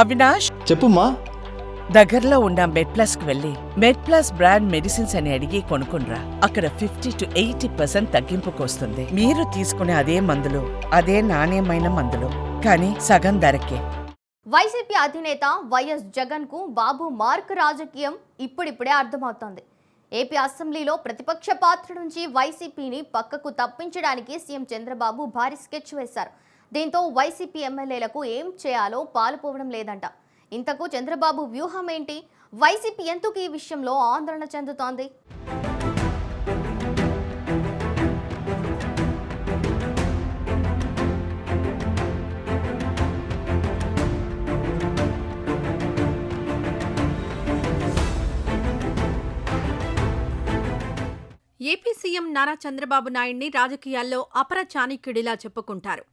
అవినాష్? చెప్పుమా దగ్గరలో ఉన్న మెడ్ ప్లస్కు వెళ్ళి మెడ్ ప్లస్ బ్రాండ్ మెడిసిన్స్ అని అడిగి కొనుక్కునరా అక్కడ ఫిఫ్టీ టు ఎయిటీ పర్సెంట్ తగ్గింపుకు వస్తుంది మీరు తీసుకునే అదే మందులు అదే నాణ్యమైన మందులు కానీ సగం ధరకే. వైసీపీ అధినేత వైఎస్ జగన్కు బాబు మార్క్ రాజకీయం ఇప్పుడిప్పుడే అర్థమవుతోంది. ఏపీ అసెంబ్లీలో ప్రతిపక్ష పాత్ర నుంచి వైసీపీని పక్కకు తప్పించడానికి సీఎం చంద్రబాబు భారీ స్కెచ్ వేశారు. దీంతో వైసీపీ ఎమ్మెల్యేలకు ఏం చేయాలో పాలుపోవడం లేదంట. ఇంతకు చంద్రబాబు వ్యూహం ఏంటి? వైసీపీ ఎందుకు ఈ విషయంలో ఆందోళన చెందుతోంది? ఏపీ సీఎం నారా చంద్రబాబు నాయుడిని రాజకీయాల్లో అపర చాణిక్యుడిలా చెప్పుకుంటారు.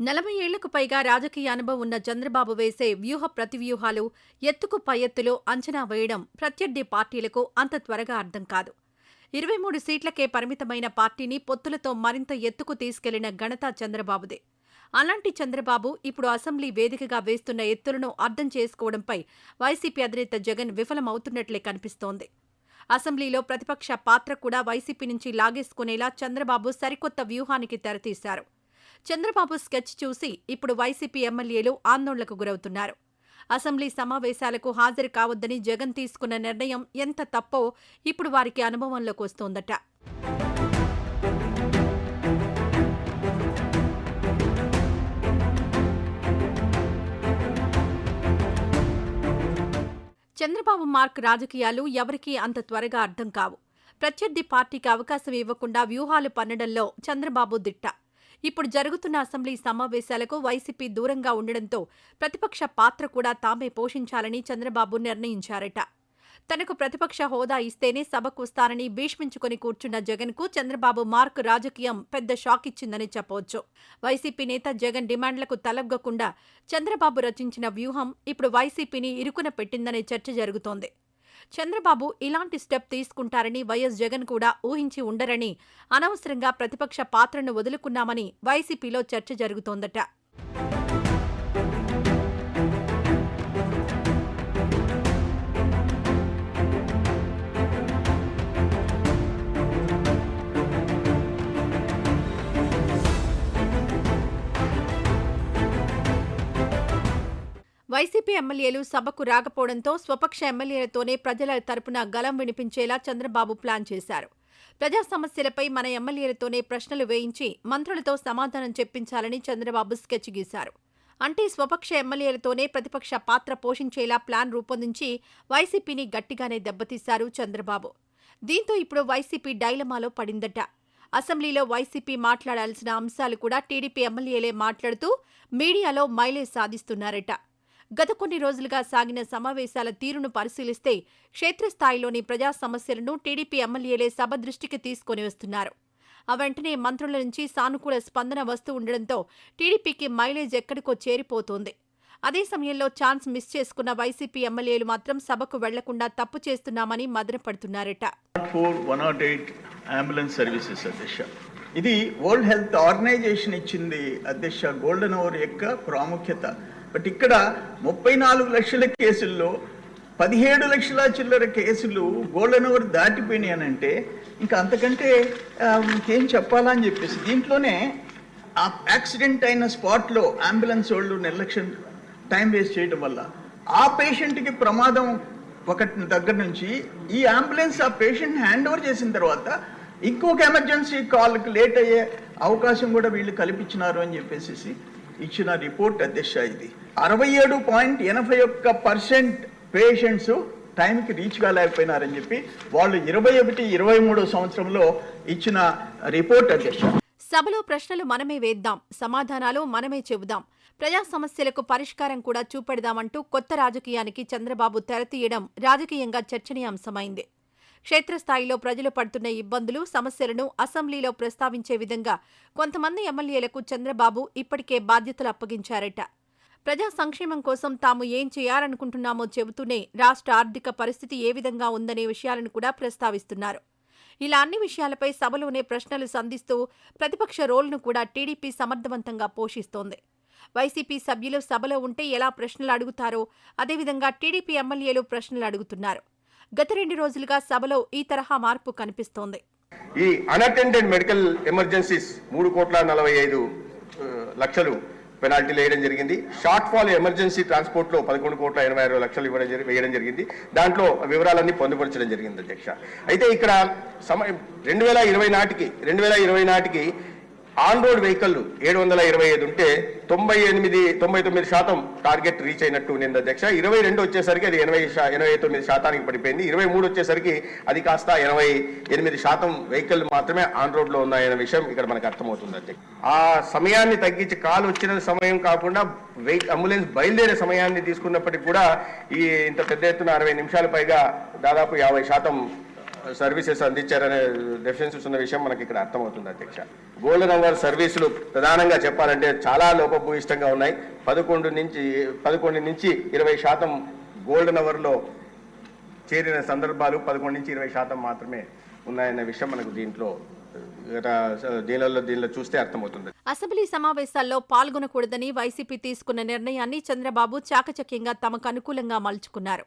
నలభై ఏళ్ళకు పైగా రాజకీయ అనుభవం ఉన్న చంద్రబాబు వేసే వ్యూహ ప్రతివ్యూహాలు ఎత్తుకు పై ఎత్తులో అంచనా వేయడం ప్రత్యర్థి పార్టీలకు అంత త్వరగా అర్థం కాదు. ఇరవై మూడు సీట్లకే పరిమితమైన పార్టీని పొత్తులతో మరింత ఎత్తుకు తీసుకెళ్ళిన ఘనత చంద్రబాబుదే. అలాంటి చంద్రబాబు ఇప్పుడు అసెంబ్లీ వేదికగా వేస్తున్న ఎత్తులను అర్థం చేసుకోవడంపై వైసీపీ అధినేత జగన్ విఫలమవుతున్నట్లే కనిపిస్తోంది. అసెంబ్లీలో ప్రతిపక్ష పాత్ర కూడా వైసీపీ నుంచి లాగేసుకునేలా చంద్రబాబు సరికొత్త వ్యూహానికి తెరతీశారు. చంద్రబాబు స్కెచ్ చూసి ఇప్పుడు వైసీపీ ఎమ్మెల్యేలు ఆందోళనకు గురవుతున్నారు. అసెంబ్లీ సమావేశాలకు హాజరు కావద్దని జగన్ తీసుకున్న నిర్ణయం ఎంత తప్పో ఇప్పుడు వారికి అనుభవంలోకి వస్తోందట. చంద్రబాబు మార్క్ రాజకీయాలు ఎవరికీ అంత త్వరగా అర్థం కావు. ప్రత్యర్థి పార్టీకి అవకాశం ఇవ్వకుండా వ్యూహాలు పన్నడంలో చంద్రబాబు దిట్ట. ఇప్పుడు జరుగుతున్న అసెంబ్లీ సమావేశాలకు వైసీపీ దూరంగా ఉండడంతో ప్రతిపక్ష పాత్ర కూడా తామే పోషించాలని చంద్రబాబు నిర్ణయించారట. తనకు ప్రతిపక్ష హోదా ఇస్తేనే సభకు వస్తానని భీష్మించుకుని కూర్చున్న జగన్కు చంద్రబాబు మార్క్ రాజకీయం పెద్ద షాక్ ఇచ్చిందని చెప్పవచ్చు. వైసీపీ నేత జగన్ డిమాండ్లకు తలగ్గకుండా చంద్రబాబు రచించిన వ్యూహం ఇప్పుడు వైసీపీని ఇరుకున పెట్టిందనే చర్చ జరుగుతోంది. చంద్రబాబు ఇలాంటి స్టెప్ తీసుకుంటారని వైఎస్ జగన్ కూడా ఊహించి ఉండరని అనవసరంగా ప్రతిపక్ష పాత్రను వదులుకున్నామని వైసీపీలో చర్చ జరుగుతోందట. వైసీపీ ఎమ్మెల్యేలు సభకు రాకపోవడంతో స్వపక్ష ఎమ్మెల్యేలతోనే ప్రజల తరపున గలం వినిపించేలా చంద్రబాబు ప్లాన్ చేశారు. ప్రజా సమస్యలపై మన ఎమ్మెల్యేలతోనే ప్రశ్నలు వేయించి మంత్రులతో సమాధానం చెప్పించాలని చంద్రబాబు స్కెచ్ గీశారు. అంటే స్వపక్ష ఎమ్మెల్యేలతోనే ప్రతిపక్ష పాత్ర పోషించేలా ప్లాన్ రూపొందించి వైసీపీని గట్టిగానే దెబ్బతీశారు చంద్రబాబు. దీంతో ఇప్పుడు వైసీపీ డైలమాలో పడిందట. అసెంబ్లీలో వైసీపీ మాట్లాడాల్సిన అంశాలు కూడా టీడీపీ ఎమ్మెల్యేలే మాట్లాడుతూ మీడియాలో మైలేజ్ సాధిస్తున్నారట. గత కొన్ని రోజులుగా సాగిన సమావేశాల తీరును పరిశీలిస్తే క్షేత్రస్థాయిలోని ప్రజా సమస్యలను టీడీపీ ఎమ్మెల్యేలే సభ దృష్టికి తీసుకొని వస్తున్నారు. ఆ వెంటనే మంత్రుల నుంచి సానుకూల స్పందన వస్తూ ఉండడంతో టీడీపీకి మైలేజ్ ఎక్కడికో చేరిపోతోంది. అదే సమయంలో ఛాన్స్ మిస్ చేసుకున్న వైసీపీ ఎమ్మెల్యేలు మాత్రం సభకు వెళ్ళకుండా తప్పు చేస్తున్నామని మదనపడుతున్నారట. అంబులెన్స్ సర్వీసెస్ అధ్యక్ష. ఇది వరల్డ్ హెల్త్ ఆర్గనైజేషన్ ఇచ్చింది అధ్యక్ష. గోల్డెన్ అవర్ యొక్క ప్రాముఖ్యత. బట్ ఇక్కడ ముప్పై నాలుగు లక్షల కేసుల్లో పదిహేడు లక్షల చిల్లర కేసులు గోల్డెన్ ఓవర్ దాటిపోయినాయి అని అంటే ఇంకా అంతకంటే ఆ, ఇంకేం చెప్పాలా అని చెప్పేసి దీంట్లోనే ఆ యాక్సిడెంట్ అయిన స్పాట్లో అంబులెన్స్ వాళ్ళు నిర్లక్ష్యం టైం వేస్ట్ చేయడం వల్ల ఆ పేషెంట్కి ప్రమాదం ఒకటి దగ్గర నుంచి ఈ అంబులెన్స్ ఆ పేషెంట్ హ్యాండ్ ఓవర్ చేసిన తర్వాత ఇంకొక ఎమర్జెన్సీ కాల్కి లేట్ అయ్యే అవకాశం కూడా వీళ్ళు కల్పించినారు అని చెప్పేసి ఇచ్చిన రిపోర్ట్ అధ్యక్ష ఇది. అరవై ఏడు పాయింట్ ఎనభై ఒక్క పర్సెంట్ పేషెంట్స్ టైంకి రీచ్ కాలేకపోయినారని చెప్పి వాళ్ళు ఇరవై ఒకటి ఇరవై మూడో సంవత్సరంలో ఇచ్చిన రిపోర్ట్ అధ్యక్ష. సభలో ప్రశ్నలు మనమే వేద్దాం సమాధానాలు మనమే చెబుదాం. ప్రజా సమస్యలకు పరిష్కారం కూడా చూపెడదామంటూ కొత్త రాజకీయానికి చంద్రబాబు తెరతీయడం రాజకీయంగా చర్చనీయాంశమైంది. క్షేత్రస్థాయిలో ప్రజలు పడుతున్న ఇబ్బందులు సమస్యలను అసెంబ్లీలో ప్రస్తావించే విధంగా కొంతమంది ఎమ్మెల్యేలకు చంద్రబాబు ఇప్పటికే బాధ్యతలు అప్పగించారట. ప్రజా సంక్షేమం కోసం తాము ఏం చేయాలనుకుంటున్నామో చెబుతూనే రాష్ట్ర ఆర్థిక పరిస్థితి ఏ విధంగా ఉందనే విషయాలను కూడా ప్రస్తావిస్తున్నారు. ఇలా అన్ని విషయాలపై సభలోనే ప్రశ్నలు సంధిస్తూ ప్రతిపక్ష రోల్ను కూడా టీడీపీ సమర్థవంతంగా పోషిస్తోంది. వైసీపీ సభ్యులు సభలో ఉంటే ఎలా ప్రశ్నలు అడుగుతారో అదేవిధంగా టీడీపీ ఎమ్మెల్యేలు ప్రశ్నలు అడుగుతున్నారు. గత రెండు రోజులుగా సభలో ఈ తరహా మార్పు కనిపిస్తోంది. ఈ అన్అటెండెడ్ మెడికల్ ఎమర్జెన్సీస్ మూడు కోట్ల నలభై ఐదు లక్షలు పెనాల్టీలు వేయడం జరిగింది. షార్ట్ ఫాల్ ఎమర్జెన్సీ ట్రాన్స్పోర్ట్లో పదకొండు కోట్ల ఎనభై ఆరు లక్షలు ఇవ్వడం జరి- వేయడం జరిగింది. దాంట్లో వివరాలన్నీ పొందుపరచడం జరిగింది అధ్యక్ష. అయితే ఇక్కడ సమయం రెండు వేల ఇరవై నాటికి రెండు వేల ఇరవై నాటికి ఆన్ రోడ్ వెహికల్ ఏడు వందల ఇరవై ఐదు ఉంటే తొంభై ఎనిమిది తొంభై తొమ్మిది శాతం టార్గెట్ రీచ్ అయినట్టు ఉంది అధ్యక్ష. ఇరవై రెండు వచ్చేసరికి అది ఎనభై ఎనభై తొమ్మిది శాతానికి పడిపోయింది. ఇరవై మూడు వచ్చేసరికి అది కాస్త ఎనభై ఎనిమిది శాతం వెహికల్ మాత్రమే ఆన్ రోడ్లో ఉన్నాయన్న విషయం ఇక్కడ మనకు అర్థమవుతుంది అధ్యక్ష. ఆ సమయాన్ని తగ్గించి కాలు వచ్చిన సమయం కాకుండా వెహి అంబులెన్స్ బయలుదేరే సమయాన్ని తీసుకున్నప్పటికీ కూడా ఈ ఇంత పెద్ద ఎత్తున అరవై నిమిషాల పైగా దాదాపు యాభై శాతం సర్వీసెస్ అందించారనే డెఫిషియన్సీస్ ఉన్న విషయం మనకి ఇక్కడ అర్థమవుతుంది అధ్యక్ష. గోల్డ్ అవర్ సర్వీసులు ప్రధానంగా చెప్పాలంటే చాలా లోపభూయిష్టంగా ఉన్నాయి. పదకొండు నుంచి పదకొండు నుంచి ఇరవై శాతం గోల్డ్ నవర్లో చేరిన సందర్భాలు పదకొండు నుంచి ఇరవై శాతం మాత్రమే ఉన్నాయన్న విషయం మనకు దీంట్లో దీనిలో దీనిలో చూస్తే అర్థమవుతుంది. అసెంబ్లీ సమావేశాల్లో పాల్గొనకూడదని వైసీపీ తీసుకున్న నిర్ణయాన్ని చంద్రబాబు చాకచక్యంగా తమకు అనుకూలంగా మలుచుకున్నారు.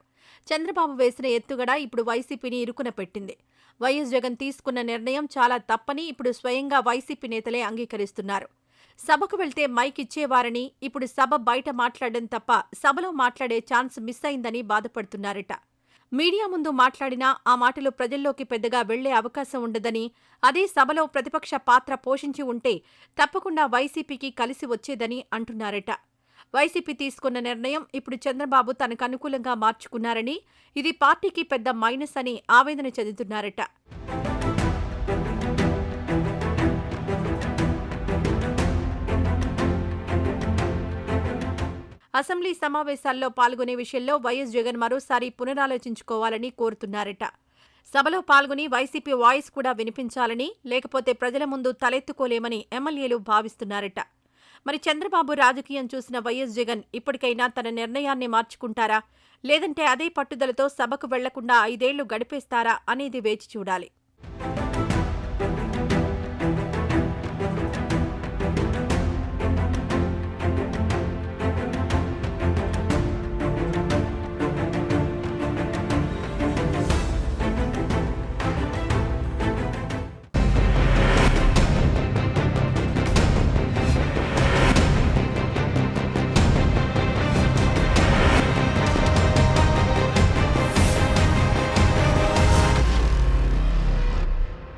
చంద్రబాబు వేసిన ఎత్తుగడ ఇప్పుడు వైసీపీని ఇరుకున పెట్టింది. వైఎస్ జగన్ తీసుకున్న నిర్ణయం చాలా తప్పని ఇప్పుడు స్వయంగా వైసీపీ నేతలే అంగీకరిస్తున్నారు. సభకు వెళ్తే మైక్ ఇచ్చేవారని ఇప్పుడు సభ బయట మాట్లాడడం తప్ప సభలో మాట్లాడే ఛాన్స్ మిస్ అయిందని బాధపడుతున్నారట. మీడియా ముందు మాట్లాడినా ఆ మాటలు ప్రజల్లోకి పెద్దగా వెళ్ళే అవకాశం ఉండదని అదే సభలో ప్రతిపక్ష పాత్ర పోషించి ఉంటే తప్పకుండా వైసీపీకి కలిసి వచ్చేదని అంటున్నారట. వైసీపీ తీసుకున్న నిర్ణయం ఇప్పుడు చంద్రబాబు తనకు అనుకూలంగా మార్చుకున్నారని ఇది పార్టీకి పెద్ద మైనస్ అని ఆవేదన చెందుతున్నారట. అసెంబ్లీ సమావేశాల్లో పాల్గొనే విషయంలో వైఎస్ జగన్ మరోసారి పునరాలోచించుకోవాలని కోరుతున్నారట. సభలో పాల్గొని వైసీపీ వాయిస్ కూడా వినిపించాలని లేకపోతే ప్రజల ముందు తలెత్తుకోలేమని ఎమ్మెల్యేలు భావిస్తున్నారట. మరి చంద్రబాబు రాజకీయం చూసిన వైఎస్ జగన్ ఇప్పటికైనా తన నిర్ణయాన్ని మార్చుకుంటారా? లేదంటే అదే పట్టుదలతో సభకు వెళ్ళకుండా ఐదేళ్ళు గడిపేస్తారా అనేది వేచి చూడాలి.